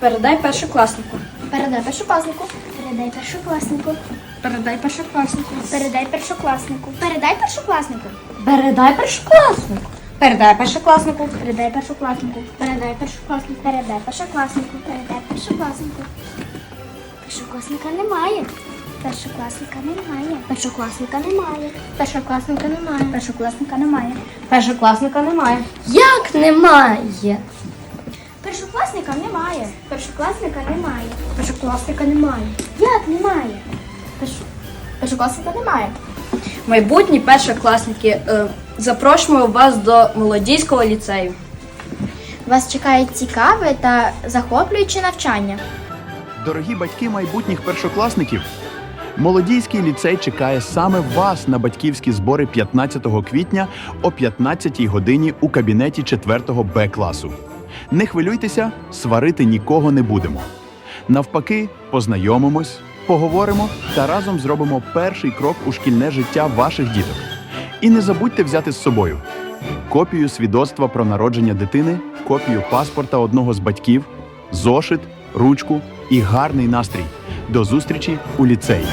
Передай першокласнику. Передай першокласнику. Передай першокласнику. Передай першокласнику. Передай першокласнику. Передай першокласнику. Передай першокласнику. Передай першокласнику. Передай першокласнику. Передай першокласнику. Передай першокласнику. Передай першокласнику. Першокласника немає. Першокласника немає. Першокласника немає. Першокласника немає. Першокласника немає. Першокласника немає. Як немає? Першокласника немає. Першокласника немає. Першокласника немає. Як немає? Перш- Першокласника немає. Майбутні першокласники, е, запрошуємо вас до молодійського ліцею. Вас чекає цікаве та захоплююче навчання. Дорогі батьки майбутніх першокласників, Молодійський ліцей чекає саме вас на батьківські збори 15 квітня о 15 годині у кабінеті 4 Б класу. Не хвилюйтеся, сварити нікого не будемо. Навпаки, познайомимось, поговоримо та разом зробимо перший крок у шкільне життя ваших діток. І не забудьте взяти з собою копію свідоцтва про народження дитини, копію паспорта одного з батьків, зошит, ручку і гарний настрій. До зустрічі у ліцеї.